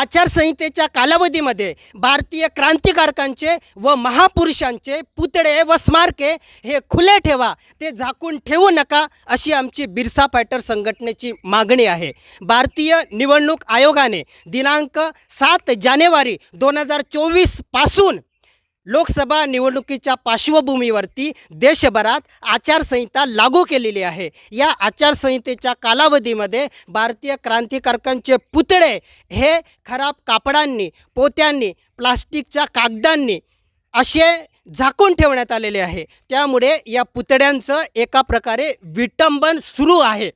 आचारसंहितेच्या कालावधीमध्ये भारतीय क्रांतिकारकांचे व महापुरुषांचे पुतळे व स्मारके हे खुले ठेवा ते झाकून ठेवू नका अशी आमची बिरसा फायटर संघटनेची मागणी आहे. भारतीय निवडणूक आयोगाने दिनांक सात जानेवारी दोन हजार चोवीसपासून लोकसभा निवडणुकीच्या पार्श्वभूमीवरती देशभरात आचारसंहिता लागू केलेली आहे. या आचारसंहितेच्या कालावधीमध्ये भारतीय क्रांतिकारकांचे पुतळे हे खराब कापडांनी पोत्यांनी प्लास्टिकच्या कागदांनी असे झाकून ठेवण्यात आलेले आहे. त्यामुळे या पुतळ्यांचं एका प्रकारे विटंबन सुरू आहे.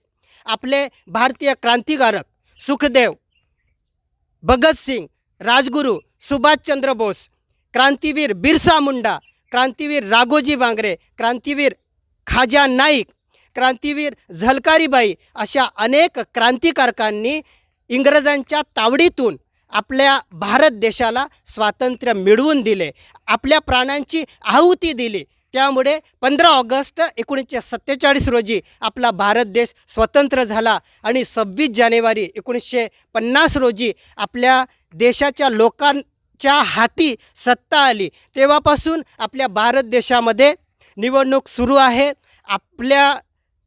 आपले भारतीय क्रांतिकारक सुखदेव भगतसिंग राजगुरू सुभाषचंद्र बोस क्रांतीवीर बिरसा मुंडा क्रांतीवीर राघोजी बांगरे क्रांतीवीर खाजा नाईक क्रांतीवीर झलकारीबाई अशा अनेक क्रांतिकारकांनी इंग्रजांच्या तावडीतून आपल्या भारत देशाला स्वातंत्र्य मिळवून दिले आपल्या प्राणांची आहुती दिली. त्यामुळे पंधरा ऑगस्ट एकोणीसशे सत्तेचाळीस रोजी आपला भारत देश स्वतंत्र झाला आणि सव्वीस जानेवारी एकोणीसशे पन्नास रोजी आपल्या देशाच्या लोकां च्या हाती सत्ता आली. तेव्हापासून आपल्या भारत देशामध्ये निवडणूक सुरू आहे. आपल्या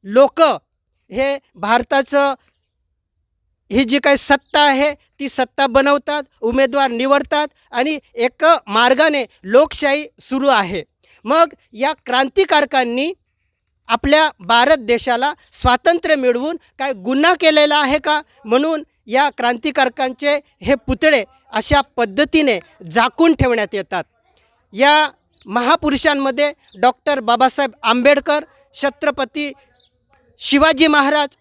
लोक हे भारताचं ही जी काही सत्ता आहे ती सत्ता बनवतात उमेदवार निवडतात आणि एक मार्गाने लोकशाही सुरू आहे. मग या क्रांतिकारकांनी आपल्या भारत देशाला स्वातंत्र्य मिळवून काय गुन्हा केलेला आहे का? म्हणून या क्रांतिकारकांचे हे पुतळे अशा पद्धतीने झाकून ठेवण्यात येतात. या महापुरुषांमध्ये डॉक्टर बाबासाहेब आंबेडकर छत्रपती शिवाजी महाराज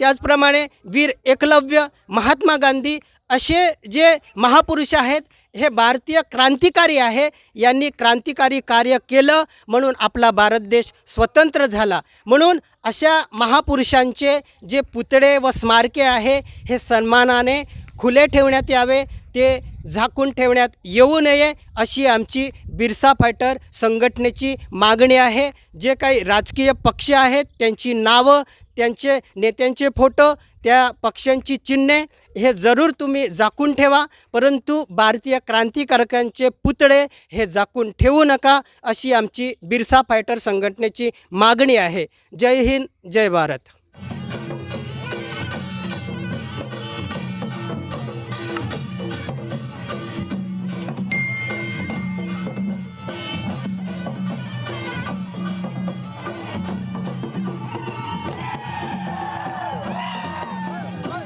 त्याचप्रमाणे वीर एकलव्य महात्मा गांधी असे जे महापुरुष आहेत हे भारतीय क्रांतिकारी आहे यांनी क्रांतिकारी कार्य केलं म्हणून आपला भारत देश स्वतंत्र झाला. म्हणून अशा महापुरुषांचे जे पुतळे व स्मारके आहे हे सन्मानाने खुले ठेवण्यात यावे ते झाकून ठेवण्यात येऊ नये अशी आमची बिरसा फायटर संघटनेची मागणी आहे. जे काही राजकीय पक्ष आहेत त्यांची नावं त्यांचे नेत्यांचे फोटो त्या पक्षांची चिन्हे हे जरूर तुम्ही झाकून ठेवा. परंतु भारतीय क्रांतिकारकांचे पुतळे हे झाकून ठेवू नका अशी आमची बिरसा फायटर संघटनेची मागणी आहे. जय हिंद जय भारत.